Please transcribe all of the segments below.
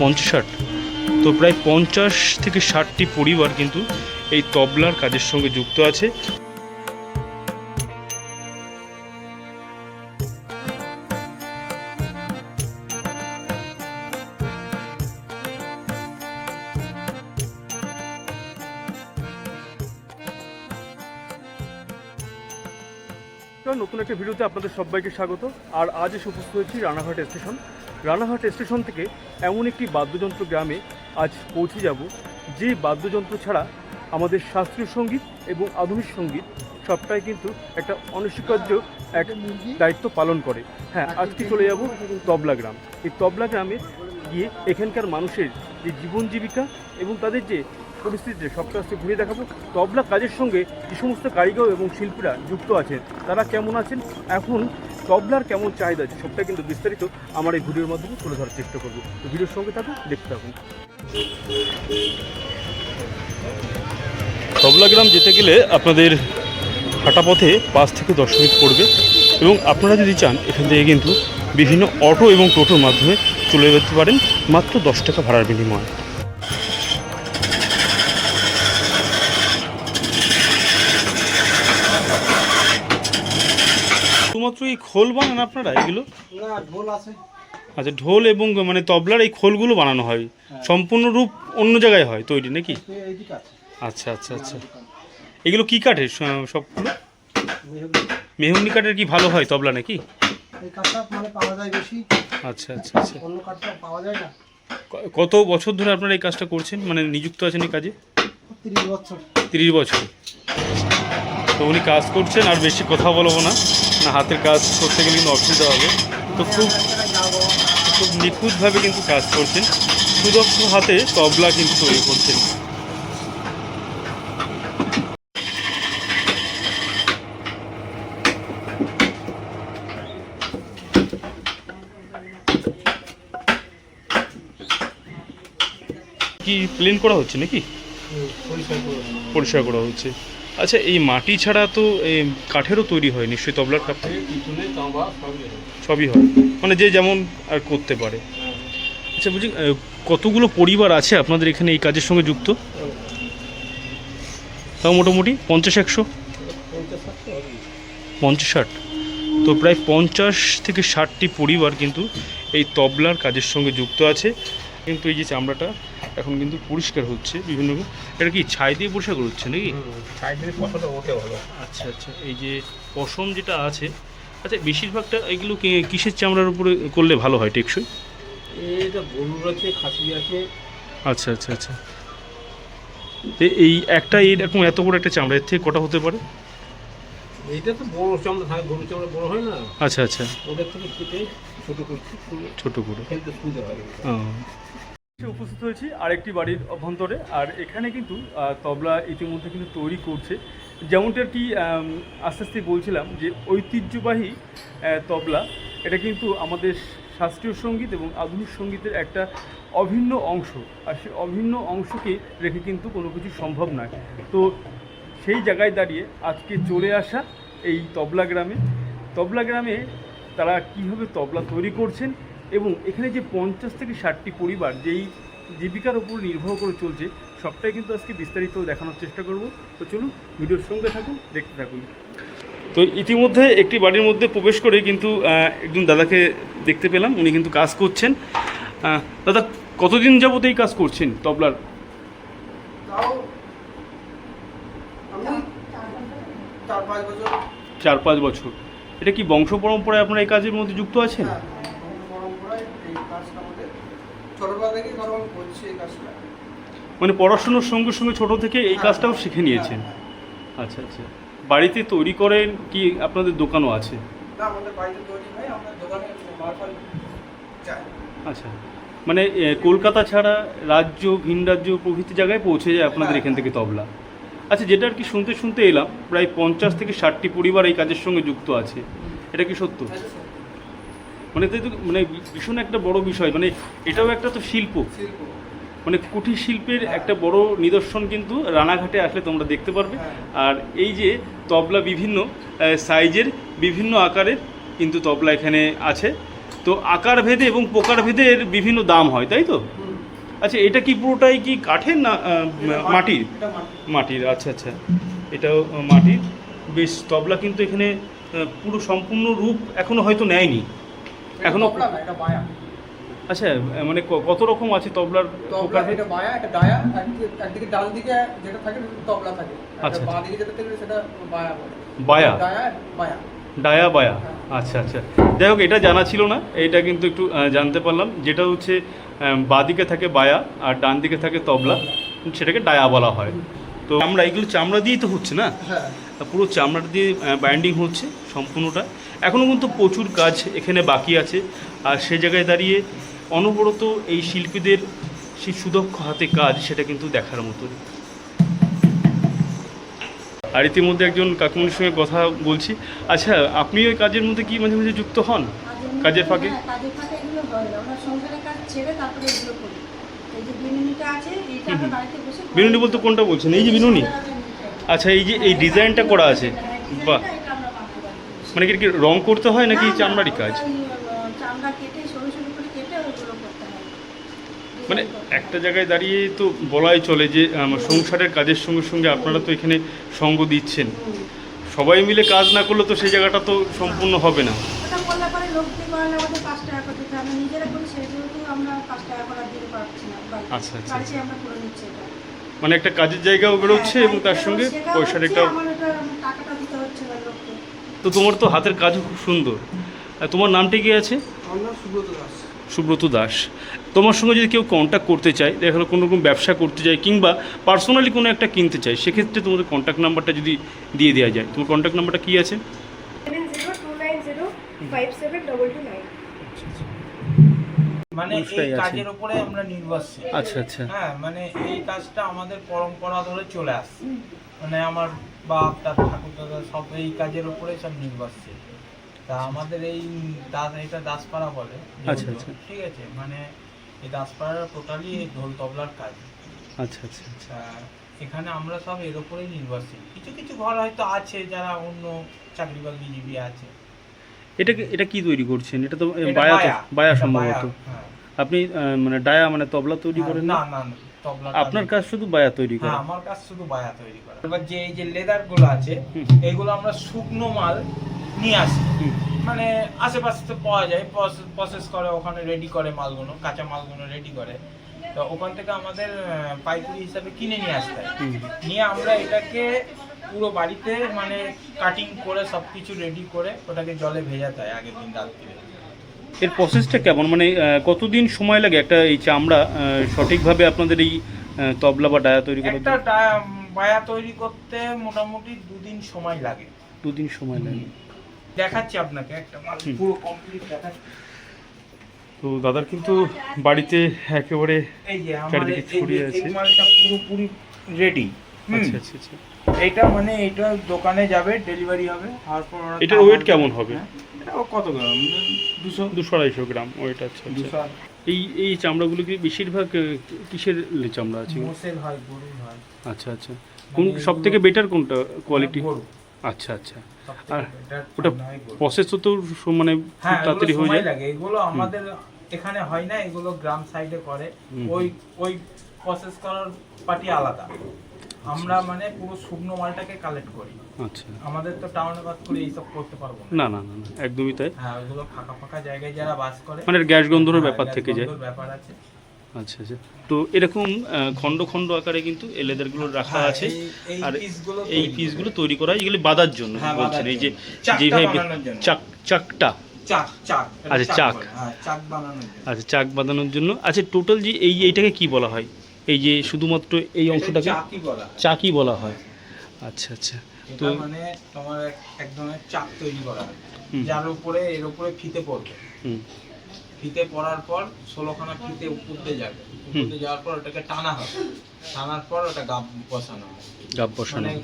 পঞ্চাশ ষাট। তো প্রায় পঞ্চাশ থেকে ষাটটি পরিবার কিন্তু এই তবলার কাজের সঙ্গে যুক্ত আছে। নতুন একটা ভিডিওতে আপনাদের সবাইকে স্বাগত। আর আজ এসে উপস্থিত হয়েছি রানাঘাট স্টেশন। রানাঘাট স্টেশন থেকে এমন একটি বাদ্যযন্ত্র গ্রামে আজ পৌঁছে যাব, যে বাদ্যযন্ত্র ছাড়া আমাদের শাস্ত্রীয় সংগীত এবং আধুনিক সংগীত সবটাই কিন্তু একটা অনস্বীকার্য এক দায়িত্ব পালন করে। হ্যাঁ আজকে চলে যাব তবলা গ্রাম। এই তবলা গ্রামে গিয়ে এখানকার মানুষের যে জীবন জীবিকা এবং তাদের যে পরিস্থিতিতে সবটা আজকে ঘুরে দেখাবো। তবলা কাজের সঙ্গে যে সমস্ত কারিগর এবং শিল্পীরা যুক্ত আছেন। তারা কেমন আছেন? এখন তবলার কেমন চাহিদা আছে সবটা কিন্তু বিস্তারিত আমার এই ভিডিওর মাধ্যমে তুলে ধরার চেষ্টা করব। তো ভিডিওর সঙ্গে থাকুন, দেখতে থাকুন। তবলা গ্রাম যেতে গেলে আপনাদের হাঁটা পথে পাঁচ থেকে দশ মিনিট পড়বে এবং আপনারা যদি চান, এখান থেকে কিন্তু বিভিন্ন অটো এবং টোটোর মাধ্যমে চলে যেতে পারেন, মাত্র দশ টাকা ভাড়ার বিনিময়ে। শুধুমাত্র এই খোল বানান আপনারা এগুলো? না ঢোল আছে। আচ্ছা ঢোল এবং মানে তবলার এই খোলগুলো বানানো হয়। সম্পূর্ণ রূপ অন্য জায়গায় হয় তৈরি নাকি? আচ্ছা আচ্ছা আচ্ছা। এগুলো কি কাঠের সবগুলো মেহগনি। কাঠের কি ভালো হয় তবলা নাকি? মানে আচ্ছা আচ্ছা আচ্ছা। কত বছর ধরে আপনারা এই কাজটা করছেন? মানে নিযুক্ত আছেন এই কাজে? তিরিশ বছর। তিরিশ বছর। তো উনি কাজ করছেন আর বেশি কথা বলব না। না হাতের কাজ করতে গেলে কিন্তু অসুবিধা হবে। তো খুব খুব নিখুঁতভাবে কিন্তু কাজ করছেন। সুদক্ষ হাতে তবলা কিন্তু তৈরি করছেন। কি প্লেন করা হচ্ছে নাকি? পরিষ্কার করা হচ্ছে। আচ্ছা এই মাটি ছাড়া তো এই কাঠেরও তৈরি হয়, নিশ্চয়ই তবলার কাঠ সবই হয়। মানে যে যেমন আর করতে পারে। আচ্ছা বলছি কতগুলো পরিবার আছে আপনাদের এখানে এই কাজের সঙ্গে যুক্ত? তাও মোটামুটি? পঞ্চাশ, একশো? পঞ্চাশ, ষাট। তো প্রায় পঞ্চাশ থেকে ষাটটি পরিবার কিন্তু এই তবলার কাজের সঙ্গে যুক্ত আছে। কিন্তু এই যে চামড়াটা এখন কিন্তু পরিষ্কার হচ্ছে বিভিন্ন এটা কি ছাই দিয়ে পরিষ্কার হচ্ছে নাকি? ছাই দিয়ে পশমটা ওঠে ভালো। আচ্ছা আচ্ছা এই যে পশম যেটা আছে আচ্ছা বেশিরভাগটা এগুলো কিসের চামড়ার উপরে করলে ভালো হয় টেকসই? এটা গরুর আছে খাসি আছে। আচ্ছা আচ্ছা আচ্ছা। এই একটা এইরকম এত বড় একটা চামড়া এর থেকে কটা হতে পারে? এইটা তো বড় চামড়া থাকে গরুর চামড়া বড় হয় না? আচ্ছা আচ্ছা। ওদের থেকে কেটে ছোট করছি ছোট করে। খেলতে সুবিধা হয়। উপস্থিত হয়েছি আরেকটি বাড়ির অভ্যন্তরে। আর এখানে কিন্তু তবলা ইতিমধ্যে কিন্তু তৈরি করছে। যেমনটা কি আস্তে আস্তে বলছিলাম যে ঐতিহ্যবাহী তবলা, এটা কিন্তু আমাদের শাস্ত্রীয় সংগীত এবং আধুনিক সঙ্গীতের একটা অভিন্ন অংশ। আর সেই অভিন্ন অংশকে রেখে কিন্তু কোনো কিছু সম্ভব নয়। তো সেই জায়গায় দাঁড়িয়ে আজকে চলে আসা এই তবলা গ্রামে। তবলা গ্রামে তারা কীভাবে তবলা তৈরি করছেন এবং এখানে যে পঞ্চাশ থেকে ষাটটি পরিবার যেই জীবিকার উপর নির্ভর করে চলছে সবটাই কিন্তু আজকে বিস্তারিত দেখানোর চেষ্টা করব। তো চলুন ভিডিওর সঙ্গে থাকুন দেখতে থাকুন। তো ইতিমধ্যে একটি বাড়ির মধ্যে প্রবেশ করে কিন্তু একজন দাদাকে দেখতে পেলাম। উনি কিন্তু কাজ করছেন। দাদা কতদিন যাবত এই কাজ করছেন তবলার? চার পাঁচ বছর। চার পাঁচ বছর। এটা কি বংশ পরম্পরায় আপনারা এই কাজের মধ্যে যুক্ত আছেন হ্যাঁ, পরম্পরায় এই কাজটা আমাদের ছোটবেলা থেকেই ধরো করছি এই কাজটা। মানে পড়াশুনোর সঙ্গে সঙ্গে ছোট থেকে এই কাজটাও শিখে নিয়েছেন? আচ্ছা আচ্ছা। বাড়িতে তৈরি করেন কি আপনাদের দোকানও আছে? না আমাদের বাড়িতে তৈরি হয় আমরা দোকানে মারফল যাই আচ্ছা। মানে কলকাতা ছাড়া রাজ্য ভিন রাজ্য প্রভৃতি জায়গায় পৌঁছে যায় আপনাদের এখান থেকে তবলা? আচ্ছা যেটা আর কি শুনতে শুনতে এলাম প্রায় পঞ্চাশ থেকে ষাটটি পরিবার এই কাজের সঙ্গে যুক্ত আছে। এটা কি সত্য। মানে তো মানে ভীষণ একটা বড় বিষয়। মানে এটাও একটা তো শিল্প। মানে কুটির শিল্পের একটা বড় নিদর্শন কিন্তু রানাঘাটে আসলে তোমরা দেখতে পারবে। হ্যাঁ। আর এই যে তবলা বিভিন্ন সাইজের বিভিন্ন আকারের কিন্তু তবলা এখানে আছে। তো আকার ভেদে এবং প্রকার ভেদে এর বিভিন্ন দাম হয় তাই তো? আচ্ছা এটা কি পুরোটাই কি কাঠের না মাটির মাটির? আচ্ছা আচ্ছা। এটাও মাটির। বেশ তবলা কিন্তু এখানে পুরো সম্পূর্ণ রূপ এখনও হয়তো নেয়নি। এখনও এটা বায়া আচ্ছা মানে কত রকম আছে তবলার তবলা এটা বায়া এটা ডায়া একদিকে- ডান দিকে যেটা থাকে তবলা থাকে। আচ্ছা, বাঁ দিকে যেটা থাকে সেটা বায়া? বায়া ডায়া বায়া ডায়া বায়া? আচ্ছা আচ্ছা। যাই হোক এটা জানা ছিল না এটা কিন্তু একটু জানতে পারলাম। যেটা হচ্ছে বাঁদিকে থাকে বায়া আর ডান দিকে থাকে তবলা। সেটাকে ডায়া বলা হয়। তো আমরা এগুলো চামড়া দিয়েই তো হচ্ছে না? হ্যাঁ। পুরো চামড়া দিয়ে বাইন্ডিং হচ্ছে সম্পূর্ণটা। এখনও কিন্তু প্রচুর কাজ এখানে বাকি আছে। আর সে জায়গায় দাঁড়িয়ে অনবরত এই শিল্পীদের সেই সুদক্ষ হাতে কাজ সেটা কিন্তু দেখার মতো আর ইতিমধ্যে একজন কাকুমনির সঙ্গে কথা বলছি। আচ্ছা আপনি ওই কাজের মধ্যে কি মাঝে মাঝে যুক্ত হন? কাজের ফাঁকে? হ্যাঁ। বিনুনি বলতে কোনটা বলছেন? এই যে বিনুনি? আচ্ছা এই যে এই ডিজাইনটা করা আছে বাহ। মানে কি কি রং করতে হয় নাকি চামড়ারই কাজ? মানে। একটা জায়গায় দাঁড়িয়ে তো বলাই চলে যে সংসারের কাজের সঙ্গে সঙ্গে আপনারা তো এখানে সঙ্গ দিচ্ছেন। সবাই মিলে কাজ না করলে তো সেই জায়গাটা তো সম্পূর্ণ হবে না। আচ্ছা, আচ্ছা, মানে একটা কাজের জায়গাও বেরোচ্ছে হ্যাঁ, এবং তার সঙ্গে পয়সার একটা তো তোমার তো হাতের কাজ খুব সুন্দর। আর তোমার নামটি কি আছে? সুব্রত দাস। তোমার সঙ্গে যদি কেউ কন্ট্যাক্ট করতে চায় দেখা গেলো কোনো রকম ব্যবসা করতে চায় কিংবা পার্সোনালি কোনো একটা কিনতে চায় সেক্ষেত্রে তোমাদের কন্ট্যাক্ট নাম্বারটা যদি দিয়ে দেওয়া যায় তোমার কন্ট্যাক্ট নাম্বারটা কী আছে? Five seven double two nine. মানে এই কাজের উপরে আমরা নির্ভরশীল। আচ্ছা আচ্ছা। হ্যাঁ মানে এই কাজটা আমাদের পরম্পরা ধরে চলে আসছে। মানে আমার বাপ তার ঠাকুর দাদা সব এই কাজের উপরে সব নির্ভরশীল। তা আমাদের এই দাস এটা দাসপাড়া বলে আচ্ছা, আচ্ছা। ঠিক আছে মানে এই দাসপাড়ার টোটালি ঢোল তবলার কাজ। আচ্ছা আচ্ছা আচ্ছা। এখানে আমরা সব এর উপরেই নির্ভরশীল। কিছু কিছু ঘর হয়তো আছে যারা অন্য চাকরি বাকরিজীবী আছে। এটা এটা কি তৈরি করছেন? এটা তো বায়া তো বায়া, সম্ভবত। হ্যাঁ। আপনি মানে ডায়া মানে তবলা তৈরি করেন না? না তবলা আপনার কাজ শুধু বায়া তৈরি হ্যাঁ করা। আমার কাজ শুধু বায়া তৈরি করা। এবার যে এই যে লেদারগুলো আছে এইগুলো আমরা শুকনো মাল নিয়ে আসি। মানে আশেপাশে তো পাওয়া যায় প্রসেস করে ওখানে রেডি করে মালগুলো কাঁচা মালগুলো রেডি করে। তো ওখান থেকে আমাদের পাইকারি হিসাবে কিনে নিয়ে আসতে হয়। নিয়ে আমরা এটাকে পুরো বাড়িতে মানে কাটিং করে সব কিছু রেডি করে ওটাকে জলে ভেজাতে হয় আগের দিন রাত্রিরে এর প্রসেসটা কেমন? মানে কতদিন সময় লাগে একটা এই চামড়া সঠিকভাবে আপনাদের এই তবলা বা ডায়া তৈরি একটা? ডা- বায়া তৈরি করতে মোটামুটি দুদিন সময় লাগে। দুদিন সময় লাগে। দেখাচ্ছি আপনাকে একটা মাল হুম। পুরো কমপ্লিট দেখাচ্ছি। তো দাদার কিন্তু বাড়িতে একেবারে এই যে আমার চারিদিকে এই যে- এই আছে। মালটা পুরোপুরি রেডি আচ্ছা আচ্ছা আচ্ছা। এইটা মানে এটা দোকানে যাবে ডেলিভারি হবে তারপর এটার ওয়েট কেমন হবে? হ্যাঁ? এটা কত গ্রাম? দুশো? দুশো আড়াইশো গ্রাম ওয়েট আচ্ছা। আচ্ছা এই এই চামড়াগুলো কি বেশিরভাগ কিসের চামড়া আছে? হয় হয় আচ্ছা আচ্ছা। কোন মানে সব থেকে বেটার কোনটা কোয়ালিটি আচ্ছা আচ্ছা। আর ওটা চামড়া হয় গরু। প্রসেস তো মানে হ্যাঁ তাড়াতাড়ি হয়ে যায়? এগুলো আমাদের এখানে হয় না এগুলো গ্রাম সাইডে করে। ওই ওই প্রসেস করার পার্টি আলাদা। আমরা মানে পুরো শুকনো মালটাকে কালেক্ট করি। আচ্ছা। আমাদের তো টাউনে বাস করে এইসব করতে পারব না। না না একদমই তাই। হ্যাঁ ওইগুলো ফাঁকা ফাঁকা জায়গায় যারা বাস করে মানে গ্যাস গন্ধর হ্যাঁ, ব্যাপার থেকে যায়। ব্যাপার আছে। আচ্ছা আচ্ছা। তো এরকম খণ্ড খণ্ড আকারে কিন্তু এই লেদারগুলো রাখা হ্যাঁ, আছে। আর এই পিসগুলো তৈরি করা হয় এগুলো বাঁধার জন্য হ্যাঁ, বলছেন। এই যে যেভাবে চাক চাকটা। চাক চাক আচ্ছা, চাক। হ্যাঁ বানানোর জন্য। আচ্ছা চাক বাঁধানোর জন্য। আচ্ছা টোটাল যে এই এইটাকে কি বলা হয়? এই যে শুধুমাত্র এই অংশটাকে চাকই বলা হয়। চাকই বলা হয়। আচ্ছা আচ্ছা। তো মানে তোমার এক- ধরনের চাক তৈরি করা হয়। যার উপরে এর উপরে ফিতে পড়বে। ফিতে পড়ার পর ষোলোখানা ফিতে উপর দিয়ে যাবে। উপর দিয়ে যাওয়ার পর ওটাকে টানা হবে টানার পর ওটা গাব বসানো হবে গাব বসানো মানে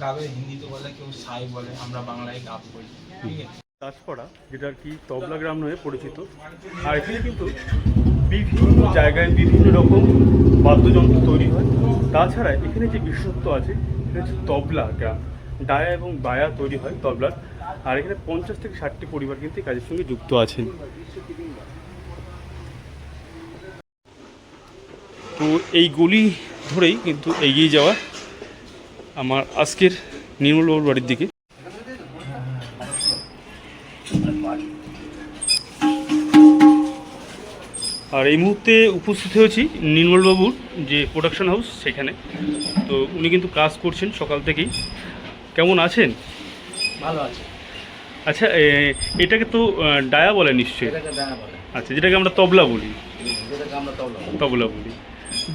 গাবে হিন্দিতে বলে কেউ সাই বলে আমরা বাংলায় গাব বলি। ঠিক আছে? দাসপাড়া যেটা আর কি তবলা গ্রাম নামে পরিচিত। আর এখানে কিন্তু বিভিন্ন জায়গায় বিভিন্ন রকম বাদ্যযন্ত্র তৈরি হয়। তাছাড়া এখানে যে বিশেষত্ব আছে, সেটা হচ্ছে তবলা, গ্রাম। ডায়া এবং বায়া তৈরি হয় তবলার। আর এখানে পঞ্চাশ থেকে ষাটটি পরিবার কিন্তু কাজের সঙ্গে যুক্ত আছেন। তো এই গলি ধরেই কিন্তু এগিয়ে যাওয়া আমার আজকের নির্মলবাবুর বাড়ির দিকে। আর এই মুহূর্তে উপস্থিত হয়েছি নির্মলবাবুর যে প্রোডাকশন হাউস সেখানে। তো উনি কিন্তু কাজ করছেন সকাল থেকেই। কেমন আছেন? ভালো আছে। আচ্ছা এটাকে তো ডায়া বলে নিশ্চয়ই। আচ্ছা যেটাকে আমরা তবলা বলি। তবলা বলি।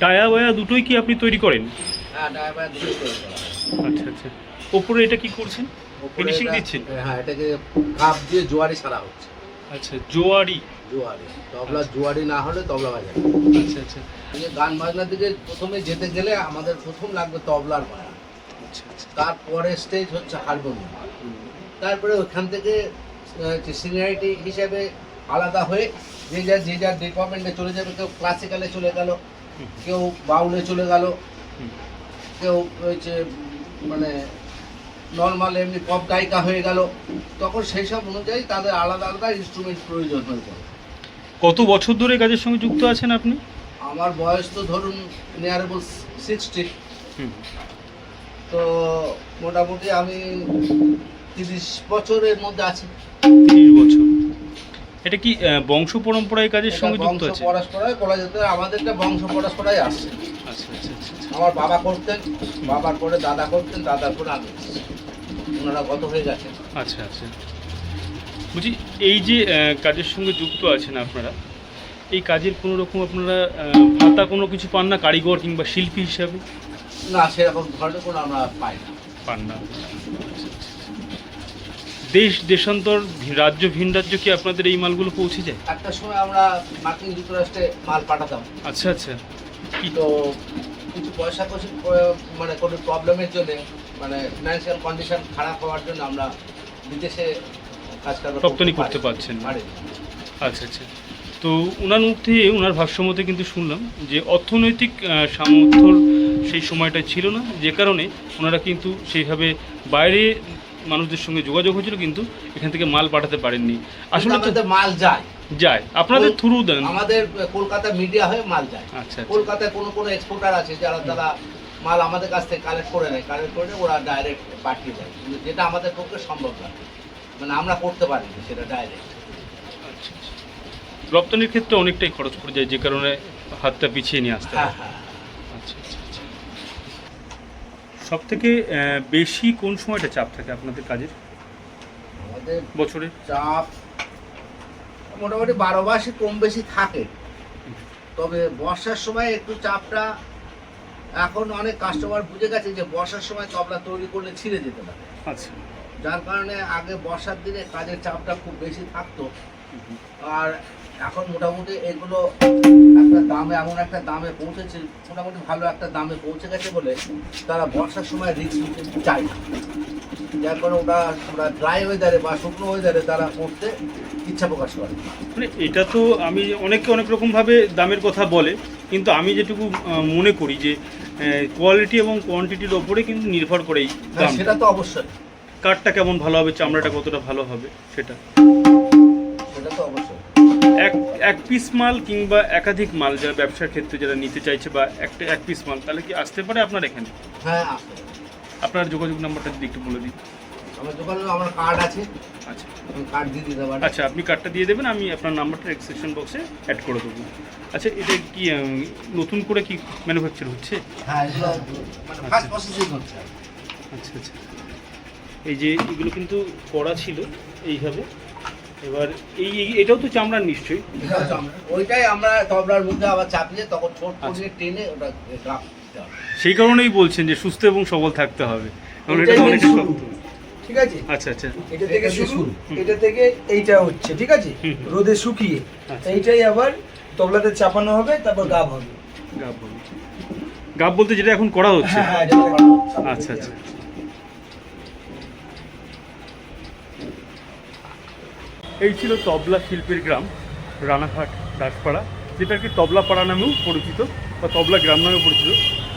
ডায়া বায়া দুটোই কি আপনি তৈরি করেন? হ্যাঁ। আচ্ছা আচ্ছা। ওপরে এটা কি করছেন? ফিনিশিং দিচ্ছেন? হ্যাঁ এটাকে কাপ দিয়ে জোয়ারি সারা হচ্ছে। আচ্ছা জোয়ারি। জোয়ারি। তবলা জোয়ারি না হলে তবলা বাজায় আচ্ছা আচ্ছা। গান বাজনার দিকে প্রথমে যেতে গেলে আমাদের প্রথম লাগবে তবলার আচ্ছা আচ্ছা। তারপরে স্টেজ হচ্ছে হারমোনিয়াম তারপরে ওখান থেকে সিনিয়রিটি হিসেবে আলাদা হয়ে যে যার যে যার ডিপার্টমেন্টে চলে যাবে কেউ ক্লাসিক্যালে চলে গেল কেউ বাউলে চলে গেল কেউ হচ্ছে মানে নর্মাল এমনি পপ গায়িকা হয়ে গেল। তখন সেই সব অনুযায়ী তাদের আলাদা আলাদা ইনস্ট্রুমেন্ট প্রয়োজন হয়ে পড়ে কত বছর ধরে কাজের সঙ্গে যুক্ত আছেন আপনি? আমার বয়স তো ধরুন নিয়ারেবল সিক্সটি তো মোটামুটি আমি তিরিশ বছরের মধ্যে আছি। তিরিশ বছর। এটা কি বংশ পরম্পরায় কাজের সঙ্গে যুক্ত বংশ আছে পরস্পরায় বলা যেতে আমাদেরটা বংশ পরস্পরাই আসছে। আচ্ছা আচ্ছা আচ্ছা আচ্ছা। আমার বাবা করতেন বাবার পরে দাদা করতেন দাদার পরে আমি। ওনারা গত হয়ে গেছেন। আচ্ছা আচ্ছা। বলছি এই যে কাজের সঙ্গে যুক্ত আছেন আপনারা এই কাজের কোনো রকম আপনারা ভাতা কোনো কিছু পান না কারিগর কিংবা শিল্পী হিসাবে? না সেরকম ধরনের কোনো আমরা পাই না। পান না। দেশ দেশান্তর রাজ্য ভিন রাজ্য কি আপনাদের এই মালগুলো পৌঁছে যায়? একটা সময় আমরা মার্কিন যুক্তরাষ্ট্রে মাল পাঠাতাম। আচ্ছা আচ্ছা। কি? তো কিছু পয়সা কষি মানে কোনো প্রবলেমের জন্য মানে ফিনান্সিয়াল কন্ডিশন খারাপ হওয়ার জন্য আমরা বিদেশে রপ্তানি করতে পারছেন। আচ্ছা আচ্ছা। তো ওনার থেকে ওনার ভাষ্যমতে কিন্তু শুনলাম যে অর্থনৈতিক সামর্থ্যর সেই সময়টা ছিল না যে কারণে ওনারা কিন্তু সেইভাবে বাইরে মানুষদের সঙ্গে যোগাযোগ হয়েছিল কিন্তু এখান থেকে মাল পাঠাতে পারেননি। আসলে মাল যায়। যায়। আপনাদের থ্রু দেন। আমাদের কলকাতা মিডিয়া হয়ে মাল যায়। আচ্ছা আচ্ছা। কলকাতায় কোনো কোনো এক্সপোর্টার আছে যারা তারা মাল আমাদের কাছ থেকে কালেক্ট করে নেয়। কালেক্ট করে নিয়ে ওরা ডাইরেক্ট পাঠিয়ে দেয়। যেটা আমাদের পক্ষে সম্ভব না। মানে আমরা করতে পারি সেটা ডাইরেক্ট। রপ্তানির ক্ষেত্রে অনেকটাই খরচ পড়ে যায় যে কারণে হাতটা পিছিয়ে নিয়ে আসতে হ্যাঁ। হয় হ্যাঁ। আচ্ছা আচ্ছা আচ্ছা। সব থেকে বেশি কোন সময়টা চাপ থাকে আপনাদের কাজের? আমাদের বছরে? চাপ মোটামুটি বারো মাসে কম বেশি থাকে। তবে বর্ষার সময় একটু চাপটা এখন অনেক কাস্টমার বুঝে গেছে যে বর্ষার সময় তবলা তৈরি করলে ছিঁড়ে যেতে পারে। আচ্ছা। যার কারণে আগে বর্ষার দিনে কাজের চাপটা খুব বেশি থাকতো। আর এখন মোটামুটি এগুলো একটা দামে এমন একটা দামে পৌঁছেছে মোটামুটি ভালো একটা দামে পৌঁছে গেছে বলে তারা বর্ষার সময় রিস্ক নিতে চায় না। যার কারণে ওটা ওরা ড্রাই ওয়েদারে বা শুকনো ওয়েদারে তারা করতে ইচ্ছা প্রকাশ করে মানে এটা তো আমি অনেকে অনেক রকমভাবে দামের কথা বলে কিন্তু আমি যেটুকু মনে করি যে কোয়ালিটি এবং কোয়ান্টিটির ওপরে কিন্তু নির্ভর করেই হ্যাঁ সেটা তো অবশ্যই। কাঠটা কেমন ভালো হবে চামড়াটা কতটা ভালো হবে সেটা। এক এক পিস মাল কিংবা একাধিক মাল যারা ব্যবসার ক্ষেত্রে যারা নিতে চাইছে বা একটা এক পিস মাল তাহলে কি আসতে পারে আপনার এখানে? হ্যাঁ আপনার যোগাযোগ নাম্বারটা যদি একটু বলে দিন। আমার দোকানে আমার কার্ড আছে। আচ্ছা। কার্ড দিয়ে দিতে পারি। আচ্ছা আপনি কার্ডটা দিয়ে দেবেন আমি আপনার নাম্বারটা এক্সেপশন বক্সে অ্যাড করে দেবো। আচ্ছা এটা কি নতুন করে কি ম্যানুফ্যাকচার হচ্ছে? হ্যাঁ মানে ফার্স্ট প্রসেসিং হচ্ছে। আচ্ছা আচ্ছা। এই যে এগুলো কিন্তু করা ছিল এইভাবে। এবার এই এই- এটাও তো চামড়ার নিশ্চয়ই। ওইটাই আমরা তবলার মধ্যে আবার চাপিয়ে তখন ছোট আচ্ছা। করে টেনে ওটা গ্রাফ সেই কারণেই বলছেন যে সুস্থ এবং সবল থাকতে হবে। কারণ এটা main শক্ত ঠিক আছে? আচ্ছা আচ্ছা। এটা থেকে শুরু। এটা থেকে এইটা হচ্ছে ঠিক আছে। রোদে শুকিয়ে। আচ্ছা। এইটাই আবার তবলাতে চাপানো হবে তারপর গাব হবে। গাব বলুন গাব বলতে যেটা এখন করা হচ্ছে। হ্যাঁ হ্যাঁ করা হচ্ছে। আচ্ছা আচ্ছা। এই ছিল তবলা শিল্পের গ্রাম, রানাঘাট, দাসপাড়া, যেটা কি তবলাপাড়া নামেও পরিচিত, বা তবলা গ্রাম নামেও পরিচিত।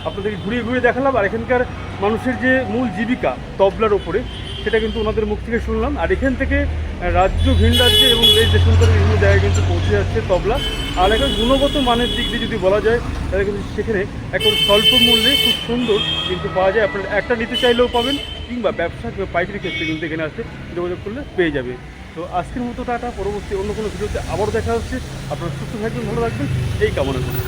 আপনাদেরকে ঘুরিয়ে ঘুরিয়ে দেখালাম, আর এখানকার মানুষের যে মূল জীবিকা তবলার ওপরে সেটা কিন্তু ওনাদের মুখ থেকে শুনলাম। আর এখান থেকে রাজ্য, ভিন রাজ্যে এবং দেশ দেশান্তরে বিভিন্ন জায়গায় কিন্তু পৌঁছে যাচ্ছে তবলা। আর এখন গুণগত মানের দিক দিয়ে যদি বলা যায়, তাহলে কিন্তু সেখানে এখন স্বল্প মূল্যে খুব সুন্দর কিন্তু পাওয়া যায়। আপনারা একটা নিতে চাইলেও পাবেন, কিংবা ব্যবসা কিংবা পাইকারি ক্ষেত্রে কিন্তু এখানে আসতে যোগাযোগ করলে পেয়ে যাবে। তো আজকের মতো টাটা, পরবর্তী অন্য কোনো ভিডিওতে আবার দেখা হচ্ছে। আপনারা সুস্থ থাকবেন, ভালো থাকবেন। এই কামনা করি।